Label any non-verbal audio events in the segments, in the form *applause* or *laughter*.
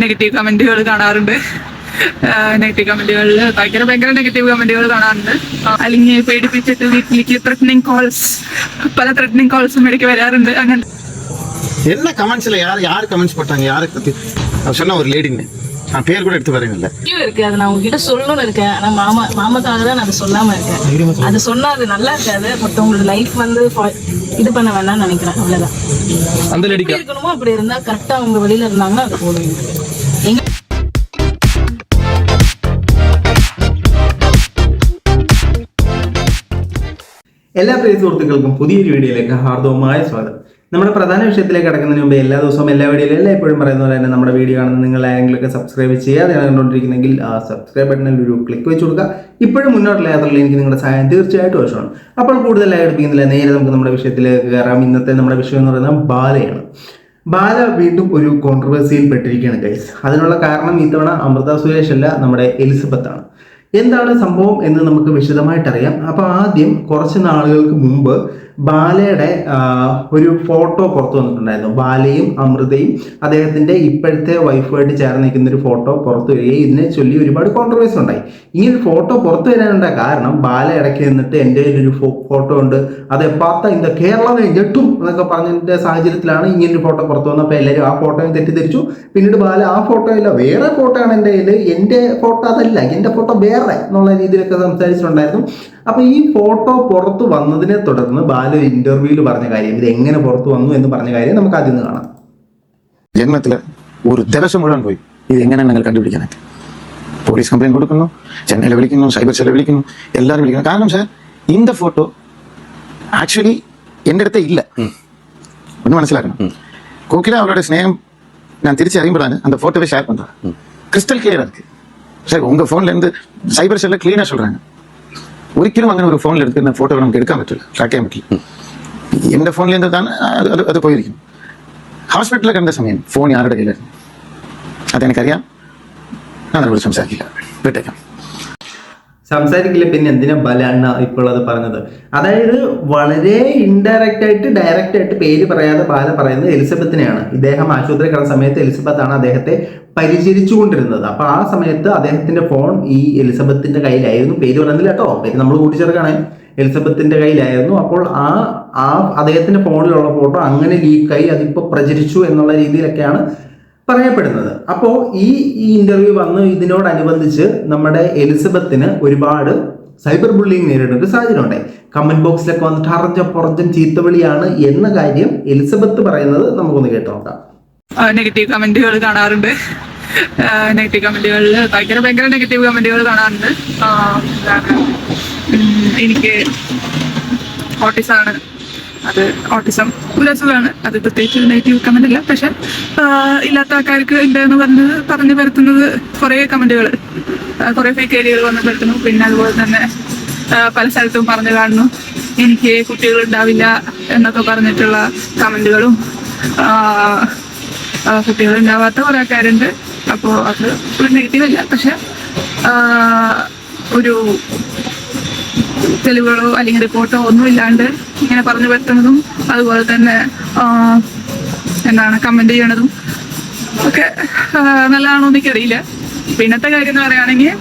Negative കമന്റുകൾ കാണാറുണ്ട് negative കമന്റുകളിൽ ഭയങ്കര ഭയങ്കര നെഗറ്റീവ് കമന്റുകൾ കാണാറുണ്ട് ആ, അല്ലെങ്കിൽ പേടിപ്പിച്ചിട്ട് വീട്ടിലേക്ക് ത്രെറ്റനിങ് കോൾസ് പല ത്രെറ്റനിങ് കോൾസും ഇടയ്ക്ക് വരാറുണ്ട് അങ്ങനെ என்ன கமெண்ட்ஸ்ல யார் யார் கமெண்ட்ஸ் போட்டாங்க யாரை பத்தி அவர் சொன்ன ஒரு லேடின்னு நான் பேர் கூட எடுத்து வரேன் இல்ல ஐயோ இருக்கு அதை நான் உங்ககிட்ட சொல்லணும்னு இருக்கேன் ஆனா மாமா மாமாக்காக தான் நான் அதை சொல்லாம இருக்கேன் அது சொன்னா அது நல்லா இருக்காது மத்தவங்களோட லைஃப் வந்து fa- இது பண்ண வேணாம்னு நினைக்கிறேன் அவ்வளவுதான் அந்த லேடிக்கு எப்படி இருக்கணுமோ அப்படி இருந்தா கரெக்டா அவங்க வெளியில இருந்தாங்கன்னா அது போதும் எங்க എല്ലാ പ്രിയ സുഹൃത്തുക്കൾക്കും പുതിയൊരു വീഡിയോയിലേക്ക് ഹാർദവമായ സ്വാഗതം നമ്മുടെ പ്രധാന വിഷയത്തിലേക്ക് കടക്കുന്നതിന് മുമ്പ് എല്ലാ ദിവസവും എല്ലാ വീഡിയോയിലും എല്ലാം എപ്പോഴും പറയുന്ന പോലെ തന്നെ നമ്മുടെ വീഡിയോ കാണുന്ന നിങ്ങൾ ആരെങ്കിലുമൊക്കെ സബ്സ്ക്രൈബ് ചെയ്യാതെ കണ്ടുകൊണ്ടിരിക്കുന്നെങ്കിൽ ആ സബ്സ്ക്രൈബ് ബട്ടണിൽ ഒരു ക്ലിക്ക് വെച്ച് കൊടുക്കുക. ഇപ്പോഴും മുന്നോട്ടുള്ള യാത്രയിൽ എനിക്ക് നിങ്ങളുടെ സഹായം തീർച്ചയായിട്ടും ആവശ്യമാണ്. അപ്പോൾ കൂടുതലായി എടുപ്പിക്കുന്നില്ല നേരെ നമുക്ക് നമ്മുടെ വിഷയത്തിലേക്ക് കയറാം. ഇന്നത്തെ നമ്മുടെ വിഷയം എന്ന് പറയുന്നത് ബാലയാണ്. ബാല വീണ്ടും ഒരു കോൺട്രവേഴ്സിയിൽ പെട്ടിരിക്കുകയാണ് ഗൈസ് അതിനുള്ള കാരണം ഇത്തവണ അമൃത സുരേഷ് അല്ല നമ്മുടെ എലിസബത്ത് ആണ്. എന്താണ് സംഭവം എന്ന് നമുക്ക് വിശദമായിട്ട് അറിയാം അപ്പോൾ ആദ്യം കുറച്ച് നാളുകൾക്ക് മുമ്പ് ബാലയുടെ ഒരു ഫോട്ടോ പുറത്തു വന്നിട്ടുണ്ടായിരുന്നു. ബാലയും അമൃതയും അദ്ദേഹത്തിന്റെ ഇപ്പോഴത്തെ വൈഫുമായിട്ട് ചേർന്ന് നിൽക്കുന്ന ഒരു ഫോട്ടോ പുറത്തു വരികയും ഇതിനെ ചൊല്ലി ഒരുപാട് കോൺട്രവേഴ്സി ഉണ്ടായി. ഈ ഒരു ഫോട്ടോ പുറത്തു വരാനുള്ള കാരണം ബാല ഇടയ്ക്ക് നിന്നിട്ട് എന്റെ ഒരു ഫോട്ടോ ഉണ്ട്. അത് എപ്പാത്ത ഇന്ത കേരളം ഞെട്ടും എന്നൊക്കെ പറഞ്ഞതിന്റെ സാഹചര്യത്തിലാണ് ഇങ്ങനെ ഒരു ഫോട്ടോ പുറത്തു വന്നപ്പോൾ എല്ലാവരും ആ ഫോട്ടോയും തെറ്റിദ്ധരിച്ചു. പിന്നീട് ബാല ആ ഫോട്ടോ ഇല്ല വേറെ ഫോട്ടോ ആണ് എന്റെ കയ്യിൽ എന്റെ ഫോട്ടോ അതല്ല എന്റെ ഫോട്ടോ വേറെ എന്നുള്ള രീതിയിലൊക്കെ സംസാരിച്ചിട്ടുണ്ടായിരുന്നു. അപ്പൊ ഈ ഫോട്ടോ പുറത്തു വന്നതിനെ തുടർന്ന് ബാല ഒരു ഇന്റർവ്യൂവിൽ പറഞ്ഞ കാര്യം ഇത് എങ്ങനെ പുറത്തു വന്നു എന്ന് പറഞ്ഞ കാര്യം നമുക്ക് ആദ്യം ഒന്ന് കാണാം ജന്മത്തില് ഒരു ദിവസം മുഴുവൻ പോയി ഇത് എങ്ങനെയാണ് നിങ്ങൾ കണ്ടുപിടിക്കാനായിട്ട് പോലീസ് കംപ്ലൈന്റ് കൊടുക്കുന്നു ചെന്നൈയിൽ വിളിക്കുന്നു സൈബർ സെല്ലിൽ വിളിക്കുന്നു എല്ലാവരും വിളിക്കുന്നു കാരണം സാർ இந்த ഫോട്ടോ ആക്ച്വലി എൻ്റെ അടുത്ത് ഇല്ല ഒന്ന് മനസ്സിലാക്കണം കോക്കില അവരുടെ സ്നേഹം நான் திருச்சி அறியும்போது அந்த போட்டோவை ஷேர் பண்றேன் கிறிஸ்டல் கிளியரா இருக்கு சார் உங்க போன்ல இருந்து சைபர் செல்ல கிளீனா சொல்றாங்க ഒരിക്കലും അങ്ങനെ ഒരു ഫോണിൽ എടുക്കുന്ന ഫോട്ടോ നമുക്ക് എടുക്കാൻ പറ്റില്ല. ട്രാക്ക് ചെയ്യാൻ പറ്റില്ല. എന്റെ ഫോണിൽ എന്താണ് അത് അത് പോയിരിക്കും. ഹോസ്പിറ്റലിൽ കണ്ട സമയം ഫോൺ ആരുടെ കയ്യിലായിരുന്നു? അതെനിക്കറിയാം. ഞാൻ അതിനോട് സംസാരിക്കില്ല. വിട്ടേക്കാം. സംസാരിക്കില്ല പിന്നെ എന്തിനാ ബലാണ് ഇപ്പോൾ അത് പറഞ്ഞത്? അതായത് വളരെ ഇൻഡയറക്റ്റ് ആയിട്ട് ഡയറക്റ്റ് ആയിട്ട് പേര് പറയാതെ ബാല പറയുന്നത് എലിസബത്തിനെയാണ്. ഇദ്ദേഹം ആശുപത്രി കിടന്ന സമയത്ത് എലിസബത്ത് ആണ് അദ്ദേഹത്തെ പരിചരിച്ചുകൊണ്ടിരുന്നത്. അപ്പൊ ആ സമയത്ത് അദ്ദേഹത്തിന്റെ ഫോൺ ഈ എലിസബത്തിന്റെ കയ്യിലായിരുന്നു. പേര് പറയുന്നില്ല കേട്ടോ. പേര് നമ്മൾ കൂട്ടിച്ചേർക്കണേ എലിസബത്തിന്റെ കയ്യിലായിരുന്നു. അപ്പോൾ ആ ആ അദ്ദേഹത്തിന്റെ ഫോണിലുള്ള ഫോട്ടോ അങ്ങനെ ലീക്കായി അതിപ്പോ പ്രചരിച്ചു എന്നുള്ള രീതിയിലൊക്കെയാണ് പറയപ്പെടുന്നത്. അപ്പോൾ ഈ ഇന്റർവ്യൂ വന്ന് ഇതിനോടനുബന്ധിച്ച് നമ്മുടെ എലിസബത്തിന് ഒരുപാട് സൈബർ ബുള്ളിങ് നേരിടുന്ന ഒരു സാഹചര്യം ഉണ്ടായി കമന്റ് ബോക്സിലൊക്കെ വന്നിട്ട് അറഞ്ഞ പുറഞ്ഞും ചീത്തവിളിയാണ് എന്ന കാര്യം എലിസബത്ത് പറയുന്നത് നമുക്കൊന്ന് കേട്ടോക്കാം നെഗറ്റീവ് കമന്റുകൾ കാണാറുണ്ട്. നെഗറ്റീവ് കമന്റുകളിൽ ഭയങ്കര ഭയങ്കര നെഗറ്റീവ് കമന്റുകൾ കാണാറുണ്ട്. എനിക്ക് ഓട്ടിസാണ് അത് ഓട്ടിസം ഒരു അസുഖമാണ്. അത് പ്രത്യേകിച്ച് നെഗറ്റീവ് കമന്റ് അല്ല. പക്ഷെ ഇല്ലാത്ത ആൾക്കാർക്ക് ഉണ്ട് എന്ന് പറഞ്ഞത് പറഞ്ഞു വരുത്തുന്നത് കുറേ കമന്റുകൾ കുറേ ഫേക്ക് ഏരിയകൾ വന്ന് വരുത്തുന്നു പിന്നെ അതുപോലെ തന്നെ പല സ്ഥലത്തും പറഞ്ഞു കാണുന്നു. എനിക്ക് കുട്ടികൾ ഉണ്ടാവില്ല എന്നൊക്കെ പറഞ്ഞിട്ടുള്ള കമന്റുകളും കുട്ടികൾ ഉണ്ടാവാത്ത കുറേ ആൾക്കാരുണ്ട്. അപ്പോൾ അത് ഒരു നെഗറ്റീവ് അല്ല. പക്ഷെ ഒരു തെളിവുകളോ അല്ലെങ്കിൽ റിപ്പോർട്ടോ ഒന്നും ഇല്ലാണ്ട് ഇങ്ങനെ പറഞ്ഞു പറ്റുന്നതും അതുപോലെ തന്നെ എന്താണ് കമന്റ് ചെയ്യണതും ഒക്കെ നല്ലതാണോ എനിക്കറിയില്ല. പിന്നത്തെ കാര്യം എന്ന് പറയുകയാണെങ്കിൽ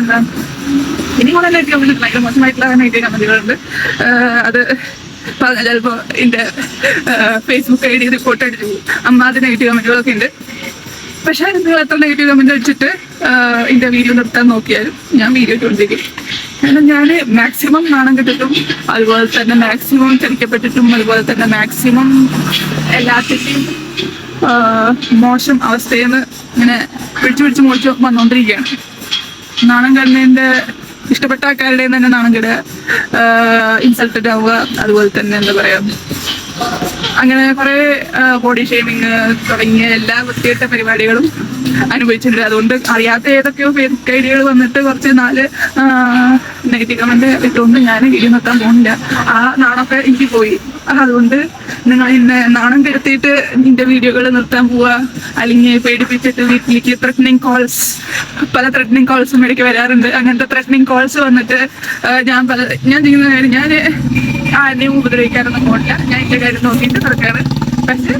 എന്താ ഇനി കൂടെ നെഗറ്റീവ് ഭയങ്കര മോശമായിട്ടുള്ള നെഗറ്റീവ് കമന്റുകളുണ്ട് അത് പറഞ്ഞാൽ ചിലപ്പോ എന്റെ ഫേസ്ബുക്ക് ഐ ഡി റിപ്പോർട്ട് അടിച്ചു അമ്മാതി നെഗറ്റീവ് കമന്റുകളൊക്കെ ഉണ്ട്. പക്ഷെ നിങ്ങൾ എത്ര നെഗറ്റീവ് കമന്റ് അടിച്ചിട്ട് എന്റെ വീഡിയോ നിർത്താൻ നോക്കിയാലും ഞാൻ വീഡിയോ ഇട്ടുകൊണ്ടിരിക്കും. കാരണം ഞാൻ മാക്സിമം നാണം കിട്ടിട്ടും അതുപോലെ തന്നെ മാക്സിമം ചതിക്കപ്പെട്ടിട്ടും അതുപോലെ തന്നെ മാക്സിമം എല്ലാത്തിന്റെയും മോശം അവസ്ഥയിൽ നിന്ന് ഇങ്ങനെ പിടിച്ചു പിടിച്ച് മോശം വന്നുകൊണ്ടിരിക്കുകയാണ് നാണം കിടന്നതിന്റെ ഇഷ്ടപ്പെട്ട ആൾക്കാരുടെ തന്നെ നാണം കിട ഇൻസൾട്ടഡ് ആവുക അതുപോലെ തന്നെ എന്താ പറയാ അങ്ങനെ കുറെ ബോഡി ഷേമിങ് തുടങ്ങിയ എല്ലാ വൃത്തികെട്ട പരിപാടികളും അനുഭവിച്ചിട്ടുണ്ട്. അതുകൊണ്ട് അറിയാത്ത ഏതൊക്കെയോ ഫേസ്ബുക്ക് ഐഡിയകൾ വന്നിട്ട് കുറച്ച് നാല് നെഗറ്റീവ് കമന്റ് ഇട്ടുകൊണ്ട് ഞാൻ വീഡിയോ നിർത്താൻ പോകുന്നില്ല. ആ നാണൊക്കെ എനിക്ക് പോയി. അതുകൊണ്ട് നിങ്ങൾ ഇന്നെ നാണം കെടുത്തിയിട്ട് നിന്റെ വീഡിയോകൾ നിർത്താൻ പോവുക. അല്ലെങ്കിൽ പേടിപ്പിച്ചിട്ട് വീട്ടിലേക്ക് ത്രെറ്റനിങ് കോൾസ് പല ത്രെറ്റനിങ് കോൾസും ഇടയ്ക്ക് വരാറുണ്ട്. അങ്ങനത്തെ ത്രെറ്റനിങ് കോൾസ് വന്നിട്ട് ഞാൻ പല ഞാൻ ചെയ്യുന്ന കാര്യം ഞാൻ ആരെയും ഉപദ്രവിക്കാനൊന്നും പോകില്ല ഞാൻ എന്റെ കാര്യം നോക്കിയിട്ട് നടക്കാറ് പക്ഷെ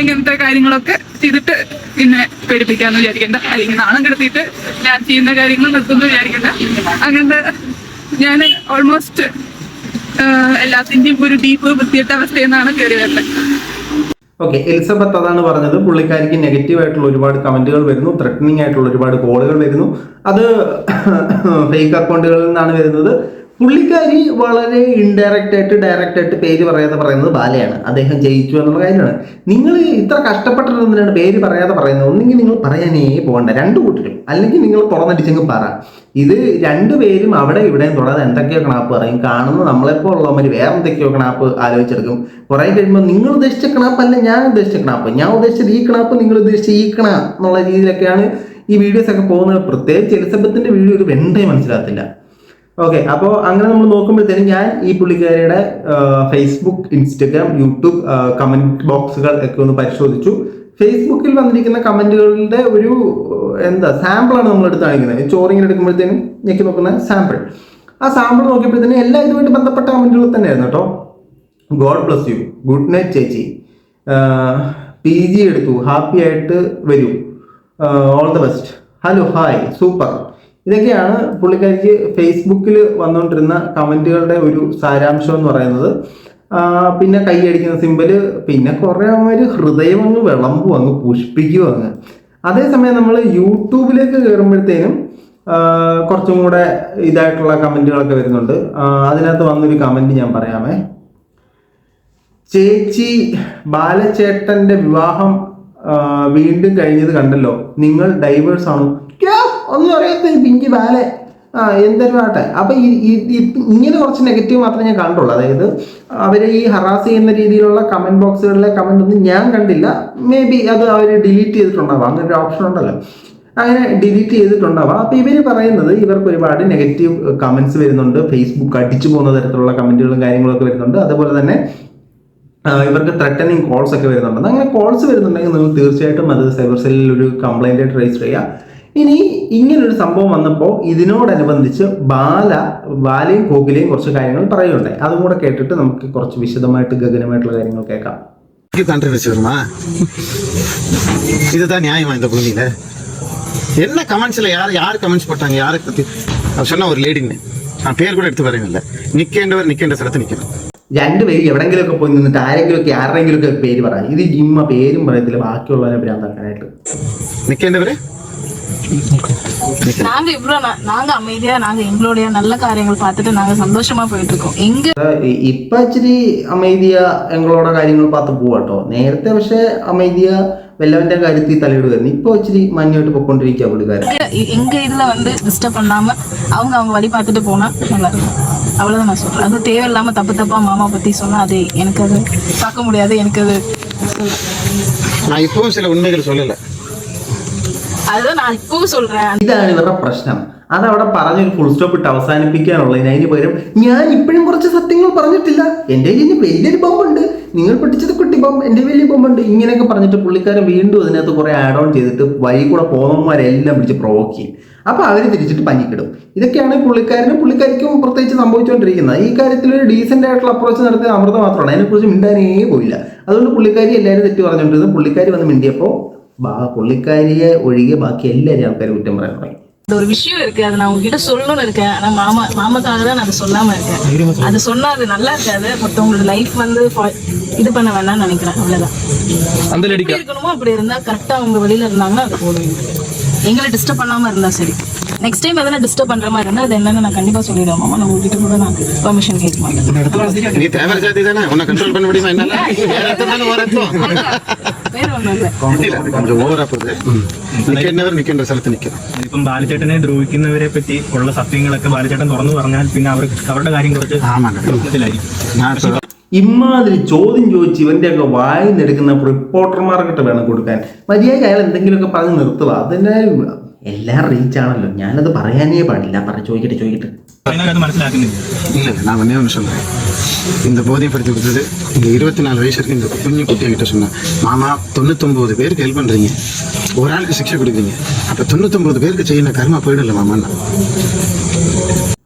ഇങ്ങനത്തെ കാര്യങ്ങളൊക്കെ ചെയ്തിട്ട് പിന്നെ പേടിപ്പിക്കാന്ന് വിചാരിക്കണ്ട. അല്ലെങ്കിൽ നാണം കിടത്തിയിട്ട് ഞാൻ ചെയ്യുന്ന കാര്യങ്ങൾ നിർത്തുന്നു വിചാരിക്കണ്ട. അങ്ങനത്തെ ഞാൻ ഓൾമോസ്റ്റ് എല്ലാത്തിന്റെയും ഒരു ഡീപ്പ് വൃത്തിയിട്ട അവസ്ഥയിൽ നിന്നാണ് കയറി വരുന്നത് ഓക്കെ എലിസബത്ത് അതാണ് പറഞ്ഞത്. പുള്ളിക്കാരിക്ക് നെഗറ്റീവ് ആയിട്ടുള്ള ഒരുപാട് കമന്റുകൾ വരുന്നു. ത്രെറ്റനിങ് ആയിട്ടുള്ള ഒരുപാട് കോളുകൾ വരുന്നു. അത് *coughs* ഫേക്ക് അക്കൗണ്ടുകളിൽ നിന്നാണ് വരുന്നത്. പുള്ളിക്കാരി വളരെ ഇൻഡയറക്റ്റ് ആയിട്ട് ഡയറക്റ്റ് ആയിട്ട് പേര് പറയാതെ പറയുന്നത് ബാലയാണ്. അദ്ദേഹം ജയിച്ചു എന്നുള്ള കാര്യമാണ്. നിങ്ങൾ ഇത്ര കഷ്ടപ്പെട്ടിട്ട് പേര് പറയാതെ പറയുന്നത്? ഒന്നെങ്കിൽ നിങ്ങൾ പറയാനേ പോകണ്ട. രണ്ടു കൂട്ടരും. അല്ലെങ്കിൽ നിങ്ങൾ തുറന്നടിച്ചെങ്കിൽ പറ. ഇത് രണ്ടുപേരും അവിടെ ഇവിടെയും തൊടാതെ എന്തൊക്കെയോ കണാപ്പ് പറയും. കാണുന്ന നമ്മളെപ്പോ ഉള്ളവർ വേറെ എന്തൊക്കെയോ കണാപ്പ് ആലോചിച്ചെടുക്കും. കുറെ കഴിയുമ്പോൾ നിങ്ങൾ ഉദ്ദേശിച്ച കണാപ്പല്ല ഞാൻ ഉദ്ദേശിച്ച കണാപ്പ്. ഞാൻ ഉദ്ദേശിച്ചത് ഈ കണാപ്പ് നിങ്ങൾ ഉദ്ദേശിച്ച ഈ കണ എന്നുള്ള രീതിയിലൊക്കെയാണ് ഈ വീഡിയോസ് ഒക്കെ പോകുന്നത്. പ്രത്യേകിച്ച് എലിസബത്തിന്റെ വീഡിയോ ഒരു വെണ്ടേ മനസ്സിലാകത്തില്ല. ഓക്കെ അപ്പോൾ അങ്ങനെ നമ്മൾ നോക്കുമ്പോഴത്തേനും ഞാൻ ഈ പുള്ളിക്കാരിയുടെ ഫേസ്ബുക്ക് ഇൻസ്റ്റഗ്രാം യൂട്യൂബ് കമന്റ് ബോക്സുകൾ ഒക്കെ ഒന്ന് പരിശോധിച്ചു. ഫേസ്ബുക്കിൽ വന്നിരിക്കുന്ന കമന്റുകളുടെ ഒരു എന്താ സാമ്പിളാണ് നമ്മൾ എടുത്ത് കാണിക്കുന്നത്. ചോറിങ്ങനെ എടുക്കുമ്പോഴത്തേനും ഞെക്കി നോക്കുന്ന സാമ്പിൾ ആ സാമ്പിൾ നോക്കിയപ്പോഴത്തേനും എല്ലാ ഇതുമായിട്ട് ബന്ധപ്പെട്ട കമന്റുകൾ തന്നെയായിരുന്നു കേട്ടോ. God bless you good night ചേച്ചി. പി ജി എടുത്തു. ഹാപ്പി ആയിട്ട് വരൂ. All the best hello hi super ഇതൊക്കെയാണ് പുള്ളിക്കാരിക്ക് ഫേസ്ബുക്കിൽ വന്നുകൊണ്ടിരുന്ന കമന്റുകളുടെ ഒരു സാരാംശം എന്ന് പറയുന്നത്. പിന്നെ കൈയടിക്കുന്ന സിമ്പൽ പിന്നെ കുറേ അവർ ഹൃദയം അങ്ങ് വിളമ്പും അങ്ങ് പുഷ്പിക്കും അങ്ങ്. അതേസമയം നമ്മൾ യൂട്യൂബിലേക്ക് കയറുമ്പോഴത്തേനും കുറച്ചും കൂടെ ഇതായിട്ടുള്ള കമന്റുകളൊക്കെ വരുന്നുണ്ട്. അതിനകത്ത് വന്നൊരു കമന്റ് ഞാൻ പറയാമേ. ചേച്ചി ബാലചേട്ടന്റെ വിവാഹം വീണ്ടും കഴിഞ്ഞത് കണ്ടല്ലോ. നിങ്ങൾ ഡൈവേഴ്സ് ആണോ? ഒന്നും അറിയാത്ത പിങ്കി ബാലെ. ആ എന്തൊരു ആട്ടെ. അപ്പൊ ഇങ്ങനെ കുറച്ച് നെഗറ്റീവ് മാത്രമേ ഞാൻ കണ്ടുള്ളൂ. അതായത് അവരെ ഈ ഹറാസ് ചെയ്യുന്ന രീതിയിലുള്ള കമന്റ് ബോക്സുകളിലെ കമന്റ് ഒന്നും ഞാൻ കണ്ടില്ല. മേ ബി അത് അവർ ഡിലീറ്റ് ചെയ്തിട്ടുണ്ടാവാം. അങ്ങനെ ഒരു ഓപ്ഷൻ ഉണ്ടല്ലോ. അങ്ങനെ ഡിലീറ്റ് ചെയ്തിട്ടുണ്ടാവാം. അപ്പൊ ഇവർ പറയുന്നത് ഇവർക്ക് ഒരുപാട് നെഗറ്റീവ് കമന്റ്സ് വരുന്നുണ്ട്. ഫേസ്ബുക്ക് അടിച്ചു പോകുന്ന തരത്തിലുള്ള കമന്റുകളും കാര്യങ്ങളൊക്കെ വരുന്നുണ്ട്. അതുപോലെ തന്നെ ഇവർക്ക് ത്രെറ്റനിങ് കോൾസ് ഒക്കെ വരുന്നുണ്ട് അങ്ങനെ കോൾസ് വരുന്നുണ്ടെങ്കിൽ നിങ്ങൾ തീർച്ചയായിട്ടും അത് സൈബർ സെല്ലിൽ ഒരു കംപ്ലൈന്റ് ആയിട്ട് രജിസ്റ്റർ ചെയ്യുക ഇനി ഇങ്ങനൊരു സംഭവം വന്നപ്പോൾ ഇതിനോടനുബന്ധിച്ച് ബാല ബാലയും കോകിലയും കുറച്ച് കാര്യങ്ങൾ പറയുകയുണ്ടായി അതും കൂടെ കേട്ടിട്ട് നമുക്ക് കുറച്ച് വിശദമായിട്ട് ഗഗനമായിട്ടുള്ള കാര്യങ്ങൾ கேட்கலாம் கான்ட்ரவர்சி வருமா இதுதான் நியாயமா இந்த பூமியில என்ன கமெண்ட்ஸ்ல யார் யார் கமெண்ட்ஸ் போட்டாங்க யாரை பத்தி அவர் சொன்ன ஒரு லேடின்னு நான் பேர் கூட எடுத்து പറയുന്നില്ല നിൽക്കേണ്ടവർ നിൽക്കേണ്ട സ്ഥലത്ത് നിൽക്കണം രണ്ടുപേരും എവിടെങ്കിലുമൊക്കെ പോയി നിന്നിട്ട് ആരെങ്കിലുമൊക്കെ ആരുടെങ്കിലുമൊക്കെ പേര് പറയാം ഇത് ഇമ്മ പേരും പറയത്തില്ല ബാക്കിയുള്ളവരെ ഭ്രാന്താക്കാനായിട്ട് നിൽക്കേണ്ടവരെ நாங்க இவ்வளவு நா- நாங்க அமைதியா நாங்க எங்களுடைய நல்ல காரியங்கள் பார்த்துட்டு நாங்க சந்தோஷமா போயிட்டு இருக்கோம் எங்க ഇ- ഇപ്പൊ ഇച്ചിരി അമൈദിയ എങ്ങളോടെ കാര്യങ്ങൾ பார்த்து പോവാട്ടോ നേരത്തെ പക്ഷെ അമൈദിയ വല്ലവന്റെ കാര്യത്തിൽ തലയിടുമായിരുന്നു ഇപ്പൊ ഇച്ചിരി മഞ്ഞോട്ട് പൊക്കോണ്ടിരിക്കുക പുള്ളിക്കാരൻ எ- எங்க இதுல வந்து டிஸ்டர்ப் பண்ணாம அவங்க அவங்க வழி பார்த்துட்டு போனா நல்லா இருக்கும் அவ்வளவுதான் நான் சொல்றேன் அது தேவையில்லாம தப்பு தப்பா மாமா பத்தி சொன்னா அது எனக்கு அது பார்க்க முடியாது எனக்கு அது நான் இப்பவும் சில உண்மைகள் சொல்லல அதுதான் நான் இப்பவும் சொல்றேன் ഇതാണ് ഇവരുടെ പ്രശ്നം അതവിടെ പറഞ്ഞൊരു ഫുൾ സ്റ്റോപ്പ് ഇട്ട് അവസാനിപ്പിക്കാനുള്ള അതിന് പകരം ഞാൻ ഇപ്പോഴും കുറച്ച് സത്യങ്ങൾ പറഞ്ഞിട്ടില്ല. എന്റെ കയ്യിൽ ഇനി വലിയൊരു ബോംബുണ്ട്. നിങ്ങൾ പൊട്ടിച്ചത് കുട്ടി ബോംബ് എന്റെ വലിയ ബോംബുണ്ട്. ഇങ്ങനെയൊക്കെ പറഞ്ഞിട്ട് പുള്ളിക്കാരൻ വീണ്ടും അതിനകത്ത് കുറെ ആഡ് ഓൺ ചെയ്തിട്ട് വഴി കൂടെ പോകുന്നവരെല്ലാം പിടിച്ച് പ്രൊവോക്ക് ചെയ്യും. അപ്പൊ അവർ തിരിച്ചിട്ട് പഞ്ഞിക്കിടും ഇതൊക്കെയാണ് പുള്ളിക്കാരനും പുള്ളിക്കാരിക്കും പ്രത്യേകിച്ച് സംഭവിച്ചുകൊണ്ടിരിക്കുന്നത്. ഈ കാര്യത്തിൽ ഒരു ഡീസെന്റ് ആയിട്ടുള്ള അപ്രോച്ച് നടത്തിയ അമൃത മാത്രമാണ്. അതിനെക്കുറിച്ച് മിണ്ടാനേ പോയില്ല. അതുകൊണ്ട് പുള്ളിക്കാരി എല്ലാവരും തെറ്റി പറഞ്ഞുകൊണ്ടിരുന്നു. പുള്ളിക്കാരി വന്ന് മിണ്ടിയപ്പോൾ പുള്ളിക്കാരിയെ ഒഴികെ ബാക്കി എല്ലാവരും ആൾക്കാർ കുറ്റം പറയാൻ തുടങ്ങി. இந்த ஒரு விஷயம் இருக்கு. அதை நான் உங்ககிட்ட சொல்லணும்னு இருக்கேன். ஆனா மாமா மாமாக்காக தான் நான் அதை சொல்லாம இருக்கேன். அது சொன்னா அது நல்லா இருக்காது. மொத்தவங்களோட லைஃப் வந்து இது பண்ண வேணாம்னு நினைக்கிறேன். அவ்வளவுதான். அந்த இருக்கணுமோ அப்படி இருந்தா கரெக்டா அவங்க வெளியில இருந்தாங்கன்னா அது எனக்கு. எங்களை டிஸ்டர்ப் பண்ணாம இருந்தா சரி. நெக்ஸ்ட் டைம் எதனா டிஸ்டர்ப் பண்ற மாதிரி இருந்தா அது என்னன்னு நான் கண்டிப்பா சொல்லிடுவேன் மாமா நான் உங்ககிட்ட கூட நான் பெர்மிஷன் கேட்க மாட்டேன் நீ தேவர ஜாதி தானே உன்னை கண்ட்ரோல் பண்ண முடியுமா என்னால வேற அர்த்தம் தானே ஒரு அர்த்தம் வேற ஒண்ணும் இல்லை இல்ல, அது கொஞ்சம் ஓவரா போகுது നിൽക്കേണ്ടവർ നിൽക്കേണ്ട സ്ഥലത്ത് നിൽക്കണം ഇപ്പം ബാലചേട്ടനെ ദ്രോഹിക്കുന്നവരെ പറ്റി ഉള്ള സത്യങ്ങളൊക്കെ ബാലചേട്ടൻ തുറന്നു പറഞ്ഞാൽ പിന്നെ അവർക്ക് അവരുടെ കാര്യം കുറച്ച് ആമാ പ്രശ്നത്തിലായിരിക്കും ഞാൻ ഇപ്പൊ ഇമാതിരി ചോദ്യം ചോദിച്ച് ഇവന്റെ ഒക്കെ വായി എടുക്കുന്ന റിപ്പോർട്ടർമാർക്കിട്ട് വേണം കൊടുക്കാൻ മര്യാദ അയാൾ എന്തെങ്കിലുമൊക്കെ പറഞ്ഞ് നിർത്തുക അതിനെ എല്ലാം റീച്ച് ആണല്ലോ ഞാനത് പറയാനേ പാടില്ല പറ ചോദിക്കട്ടെ ചോദിക്കട്ടെ പറയുന്നവർ അത് മനസ്സിലാക്കുന്നില്ല இல்ல இல்ல, நான் ஒன்னே ஒன்று சொல்றேன் இந்த போதைப்படுத்தி கொடுத்தது இந்த இருபத்தி நாலு வயசு இருக்கு இந்த குஞ்சு குட்டியை கிட்ட சொன்னேன் மாமா தொண்ணூத்தொன்பது பேருக்கு ஹெல்ப் பண்றீங்க ஒரு ஆளுக்கு சிக்ஷை கொடுக்குறீங்க அப்ப தொண்ணூத்தொன்பது பேருக்கு ചെയ്യുന്ന கர்மா போயிடல மாமா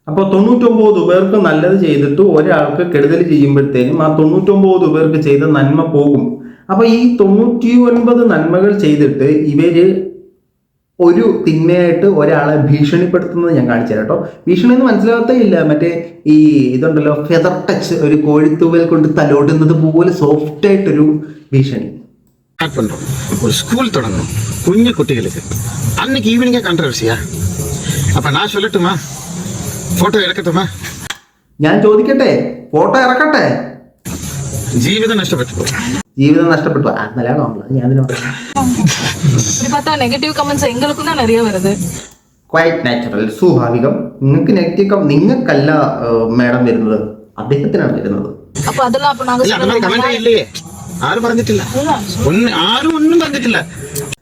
അപ്പോൾ തൊണ്ണൂറ്റൊമ്പത് പേർക്ക് നല്ലത് ചെയ്തിട്ട് ഒരാൾക്ക് കെടുതൽ ചെയ്യുമ്പോഴത്തേനും ആ തൊണ്ണൂറ്റൊമ്പത് പേർക്ക് ചെയ്ത നന്മ പോകും അപ്പൊ ഈ തൊണ്ണൂറ്റി ഒൻപത് നന്മകൾ ചെയ്തിട്ട് ഇവര് ഒരു തിന്മയായിട്ട് ഒരാളെ ഭീഷണിപ്പെടുത്തുന്നത് ഞാൻ കാണിച്ചു കേട്ടോ. ഭീഷണി എന്ന് മനസ്സിലാകത്തേ ഇല്ല. മറ്റേ ഈ ഇതുണ്ടല്ലോ ഫെദർ ടച്ച് ഒരു കോഴിത്തൂവൽ കൊണ്ട് തലോടുന്നത് പോലെ സോഫ്റ്റ് ആയിട്ടൊരു ഭീഷണി. ഒരു സ്കൂൾ തുടങ്ങണം കുഞ്ഞു കുട്ടികൾക്ക്. അന്നക്ക് ഈവനിങ് കണ്ടർവേഴ്സിയാ അപ്പൊ ഞാൻ ചൊല്ലട്ടുമാ. ഫോട്ടോ എടുക്കട്ടുമാ. ഞാൻ ചോദിക്കട്ടെ? ഫോട്ടോ ഇറക്കട്ടെ? ജീവിതം നഷ്ടപ്പെട്ടു പോകും. ജീവിതം നഷ്ടപ്പെട്ടു ആ മലയാളമാണല്ലോ അത് ഞാൻ അതിന് പറഞ്ഞു இப்படி பார்த்தா நெகட்டிவ் கமெண்ட்ஸ் எங்களுக்கும் தான் நிறைய வருது ക്വൈറ്റ് നാച്ചുറൽ സ്വാഭാവികം നിങ്ങൾക്ക് നെഗറ്റീവ് നിങ്ങൾക്കല്ല മാഡം വരുന്നത് അദ്ദേഹത്തിനാണ് വരുന്നത് அப்போ அதெல்லாம் அப்போ நாங்க ഇല്ല അങ്ങനെ சொல்லணும். കമന്റ് ഇല്ലയേ ആരും പറഞ്ഞിട്ടില്ല அதுதான். ഒന്ന് ആരും ഒന്നും പറഞ്ഞിട്ടില്ല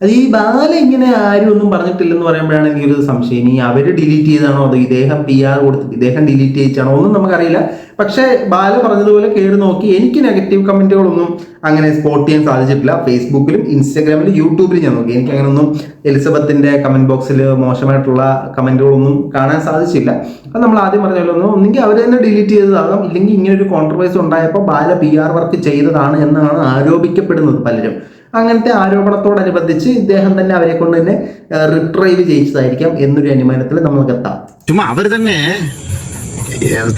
അത് ഈ ബാല ഇങ്ങനെ ആരും ഒന്നും പറഞ്ഞിട്ടില്ലെന്ന് പറയുമ്പോഴാണ് എനിക്കൊരു സംശയം ഇനി അവര് ഡിലീറ്റ് ചെയ്താണോ അതോ ഇദ്ദേഹം പി ആർ കൊടുത്തിട്ട് ഇദ്ദേഹം ഡിലീറ്റ് ചെയ്യിച്ചാണോ ഒന്നും നമുക്കറിയില്ല പക്ഷേ ബാല പറഞ്ഞതുപോലെ കയറി നോക്കി. എനിക്ക് നെഗറ്റീവ് കമന്റുകളൊന്നും അങ്ങനെ സ്പോട്ട് ചെയ്യാൻ സാധിച്ചിട്ടില്ല. ഫേസ്ബുക്കിലും ഇൻസ്റ്റാഗ്രാമിലും യൂട്യൂബിലും ഞാൻ നോക്കി. എനിക്ക് അങ്ങനെയൊന്നും എലിസബത്തിന്റെ കമന്റ് ബോക്സിൽ മോശമായിട്ടുള്ള കമന്റുകളൊന്നും കാണാൻ സാധിച്ചില്ല. അപ്പം നമ്മൾ ആദ്യം പറഞ്ഞാലൊന്നും ഒന്നുകിൽ അവർ തന്നെ ഡിലീറ്റ് ചെയ്തതാകാം. ഇല്ലെങ്കിൽ ഇങ്ങനൊരു കോൺട്രവേഴ്സി ഉണ്ടായപ്പോൾ ബാല പി ആർ വർക്ക് ചെയ്തതാണ് എന്നാണ് ആരോപിക്കപ്പെടുന്നത് പലരും. അങ്ങനത്തെ ആരോപണത്തോടനുബന്ധിച്ച് ഇദ്ദേഹം തന്നെ അവരെ കൊണ്ട് തന്നെ റിട്രൈവ് ചെയ്യിച്ചതായിരിക്കാം എന്നൊരു അനുമാനത്തിൽ നമ്മൾക്ക് എത്താം. ചുമ്മാ അവർ തന്നെ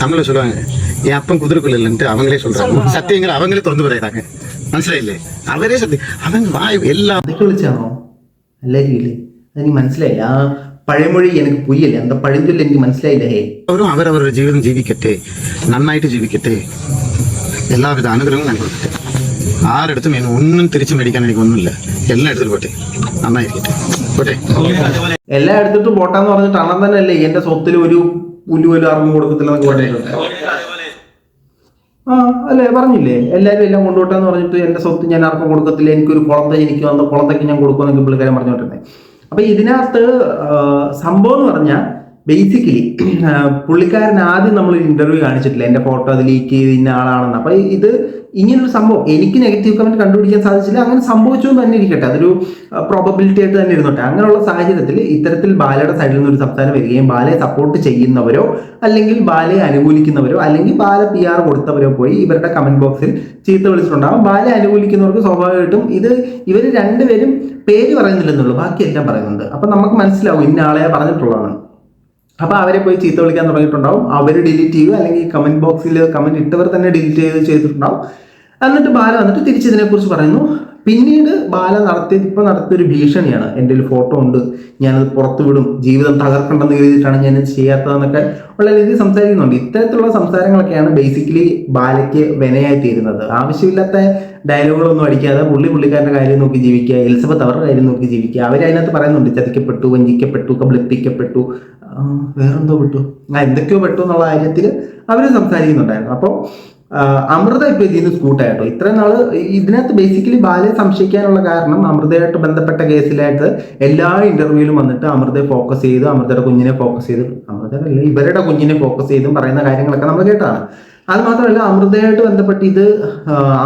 തമിഴ് ചൊല്ലുവാങ്ങ് என் அப்பன் குதிரைக்குள்ளன்ட்டு அவங்களே സത്യങ്ങൾ അവങ്ങളെ തുറന്നു திறந்து മനസ്സിലായില്ലേ? അവരെ ശ്രദ്ധി അവൻ വായു എല്ലാം വിളിച്ചാണോ? അല്ലെങ്കിൽ മനസ്സിലായില്ല. ആ പഴമൊഴി എനിക്ക് പുയ്യല്ല? എന്താ പഴഞ്ചൊല്ലി എനിക്ക് മനസ്സിലായില്ല ഹേ. അവരും അവരവരുടെ ജീവിതം ജീവിക്കട്ടെ. നന്നായിട്ട് ജീവിക്കട്ടെ. എല്ലാവിധ അനുഗ്രഹങ്ങളും ഞാൻ കൊടുക്കട്ടെ. ആരെടുത്തും എന്നെ ഒന്നും തിരിച്ചു മേടിക്കാൻ എനിക്ക് ഒന്നുമില്ല എല്ലാം എടുത്തിട്ട് പോട്ടെ. നന്നായിരിക്കട്ടെ. പോട്ടെ. എല്ലാം എടുത്തിട്ട് പോട്ടാന്ന് പറഞ്ഞിട്ട് അണം തന്നെ അല്ലേ എന്റെ സ്വത്തിൽ ഒരു പുല്ലുവലും അറിവ് കൊടുക്കത്തില്ല എന്നൊക്കെ പറഞ്ഞിട്ടുണ്ട്. ആ അല്ലേ പറഞ്ഞില്ലേ? എല്ലാവരും എല്ലാം കൊണ്ടുപോട്ടെന്ന് പറഞ്ഞിട്ട് എന്റെ സ്വത്ത് ഞാൻ ആർക്കും കൊടുക്കത്തില്ല എനിക്കൊരു കുളന്ത എനിക്ക് വന്ന കുളന്തയ്ക്ക് ഞാൻ കൊടുക്കുമെന്നൊക്കെ പുള്ളിക്കാരൻ പറഞ്ഞോണ്ടിരുന്നത് അപ്പൊ ഇതിനകത്ത് സംഭവം എന്ന് പറഞ്ഞാൽ ബേസിക്കലി പുള്ളിക്കാരൻ ആദ്യം നമ്മൾ ഇന്റർവ്യൂ കാണിച്ചിട്ടില്ല. എന്റെ ഫോട്ടോ അത് ലീക്ക് ചെയ്ത് ഇന്ന ആളാണെന്ന്. അപ്പൊ ഇത് ഇങ്ങനൊരു സംഭവം. എനിക്ക് നെഗറ്റീവ് കമന്റ് കണ്ടുപിടിക്കാൻ സാധിച്ചില്ല. അങ്ങനെ സംഭവിച്ചു തന്നെ ഇരിക്കട്ടെ. അതൊരു പ്രോബബിലിറ്റി ആയിട്ട് തന്നെ ഇരുന്നോട്ടെ. അങ്ങനെയുള്ള സാഹചര്യത്തിൽ ഇത്തരത്തിൽ ബാലയുടെ സൈഡിൽ നിന്ന് ഒരു സംസാരം വരികയും ബാലയെ സപ്പോർട്ട് ചെയ്യുന്നവരോ അല്ലെങ്കിൽ ബാലയെ അനുകൂലിക്കുന്നവരോ അല്ലെങ്കിൽ ബാല പി ആർ കൊടുത്തവരോ പോയി ഇവരുടെ കമന്റ് ബോക്സിൽ ചീത്ത വിളിച്ചിട്ടുണ്ടാകും ബാലയെ അനുകൂലിക്കുന്നവർക്ക് സ്വാഭാവികമായിട്ടും ഇത് ഇവർ രണ്ടുപേരും പേര് പറയുന്നില്ലെന്നുള്ളൂ. ബാക്കിയെല്ലാം പറയുന്നുണ്ട്. അപ്പൊ നമുക്ക് മനസ്സിലാവും ഇന്ന ആളെ പറഞ്ഞിട്ടുള്ളതാണ്. അപ്പൊ അവരെ പോയി ചീത്ത വിളിക്കാൻ തുടങ്ങിയിട്ടുണ്ടാവും അവർ ഡിലീറ്റ് ചെയ്യുക അല്ലെങ്കിൽ കമന്റ് ബോക്സിൽ കമന്റ് ഇട്ടവർ തന്നെ ഡിലീറ്റ് ചെയ്ത് ചെയ്തിട്ടുണ്ടാവും. എന്നിട്ട് ബാല വന്നിട്ട് തിരിച്ച് ഇതിനെക്കുറിച്ച് പറയുന്നു. പിന്നീട് ബാല നടത്തിയത് ഇപ്പൊ നടത്തിയൊരു ഭീഷണിയാണ്. എന്റെ ഒരു ഫോട്ടോ ഉണ്ട്. ഞാനത് പുറത്തു വിടും. ജീവിതം തകർക്കണ്ടെന്ന് കരുതിയിട്ടാണ് ഞാൻ ചെയ്യാത്തതെന്നൊക്കെ ഉള്ള രീതിയിൽ സംസാരിക്കുന്നുണ്ട്. ഇത്തരത്തിലുള്ള സംസാരങ്ങളൊക്കെയാണ് ബേസിക്കലി ബാലയ്ക്ക് വിനയായി തീരുന്നത്. ആവശ്യമില്ലാത്ത ഡയലോഗുകളൊന്നും അടിക്കാതെ പുള്ളി പുള്ളിക്കാരുടെ കാര്യം നോക്കി ജീവിക്കുക എലിസബത്ത് അവരുടെ കാര്യം നോക്കി ജീവിക്കുക. അവർ അതിനകത്ത് പറയുന്നുണ്ട് ചതിക്കപ്പെട്ടു വഞ്ചിക്കപ്പെട്ടു കബളിപ്പിക്കപ്പെട്ടു വേറെന്തോ പെട്ടു. ആ എന്തൊക്കെയോ പെട്ടു എന്നുള്ള കാര്യത്തിൽ അവർ സംസാരിക്കുന്നുണ്ടായിരുന്നു. അപ്പോൾ അമൃത ഇപ്പൊ ഇതിന് സ്കൂട്ടായിട്ടോ? ഇത്രയും നാൾ ഇതിനകത്ത് ബേസിക്കലി ബാലയെ സംശയിക്കാനുള്ള കാരണം അമൃതയായിട്ട് ബന്ധപ്പെട്ട കേസിലായിട്ട് എല്ലാ ഇന്റർവ്യൂവിലും വന്നിട്ട് അമൃതയെ ഫോക്കസ് ചെയ്ത് അമൃതയുടെ കുഞ്ഞിനെ ഫോക്കസ് ചെയ്ത് അമൃതയല്ല ഇവരുടെ കുഞ്ഞിനെ ഫോക്കസ് ചെയ്തും പറയുന്ന കാര്യങ്ങളൊക്കെ നമ്മൾ കേട്ടാണ് അത് മാത്രമല്ല അമൃതയായിട്ട് ബന്ധപ്പെട്ട് ഇത്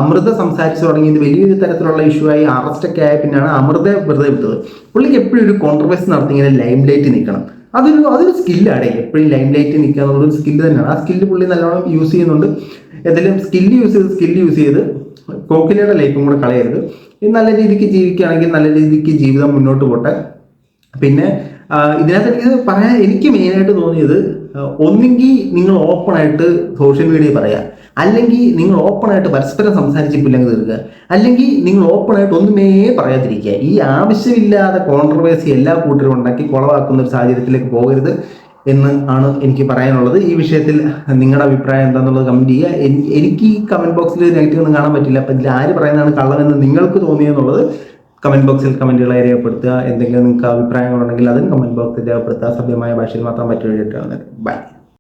അമൃത സംസാരിച്ചു തുടങ്ങിയത് വലിയൊരു തരത്തിലുള്ള ഇഷ്യൂ ആയി അറസ്റ്റൊക്കെ ആയ പിന്നെയാണ് അമൃത വെറുതെ വിട്ടത്. പുള്ളിക്ക് എപ്പോഴും ഒരു കോൺട്രവേഴ്സി നടത്തി ഇങ്ങനെ ലൈം ലൈറ്റ് നിൽക്കണം. അതൊരു അതൊരു സ്കില്ലാണ് എപ്പോഴും ലൈം ലൈറ്റ് നിൽക്കുക എന്നുള്ളൊരു സ്കില്ല് തന്നെയാണ്. ആ സ്കില്ല് പുള്ളി നല്ലോണം യൂസ് ചെയ്യുന്നുണ്ട്. ഏതെങ്കിലും സ്കില്ല് യൂസ് ചെയ്ത് സ്കില്ല് യൂസ് ചെയ്ത് കോക്കിലയുടെ ലൈഫും കൂടെ കളയരുത്. നല്ല രീതിക്ക് ജീവിക്കുകയാണെങ്കിൽ നല്ല രീതിക്ക് ജീവിതം മുന്നോട്ട് പോട്ടെ. പിന്നെ ഇതിനകത്ത് എനിക്ക് പറയാൻ എനിക്ക് മെയിനായിട്ട് തോന്നിയത് ഒന്നെങ്കിൽ നിങ്ങൾ ഓപ്പൺ ആയിട്ട് സോഷ്യൽ മീഡിയ പറയാം. അല്ലെങ്കിൽ നിങ്ങൾ ഓപ്പൺ ആയിട്ട് പരസ്പരം സംസാരിച്ച് തീർക്കുക. അല്ലെങ്കിൽ നിങ്ങൾ ഓപ്പൺ ആയിട്ട് ഒന്നുമേ പറയാതിരിക്കുക. ഈ ആവശ്യമില്ലാതെ കോൺട്രവേഴ്സി എല്ലാ കൂട്ടരും ഉണ്ടാക്കി കുളവാക്കുന്ന ഒരു സാഹചര്യത്തിലേക്ക് പോകരുത് എന്ന് ആണ് എനിക്ക് പറയാനുള്ളത്. ഈ വിഷയത്തിൽ നിങ്ങളുടെ അഭിപ്രായം എന്താണെന്നുള്ളത് കമന്റ് ചെയ്യുക. എനി- എനിക്ക് ഈ കമന്റ് ബോക്സിൽ നെഗറ്റീവ് ഒന്നും കാണാൻ പറ്റില്ല. അപ്പം ഇതിൽ ആര് പറയുന്നതാണ് കള്ളമെന്ന് നിങ്ങൾക്ക് തോന്നിയെന്നുള്ളത് കമന്റ് ബോക്സിൽ കമന്റുകളെ രേഖപ്പെടുത്തുക എന്തെങ്കിലും നിങ്ങൾക്ക് അഭിപ്രായങ്ങളുണ്ടെങ്കിൽ അതും കമന്റ് ബോക്സിൽ രേഖപ്പെടുത്തുക. സഭ്യമായ ഭാഷയിൽ മാത്രം പറ്റും ബൈ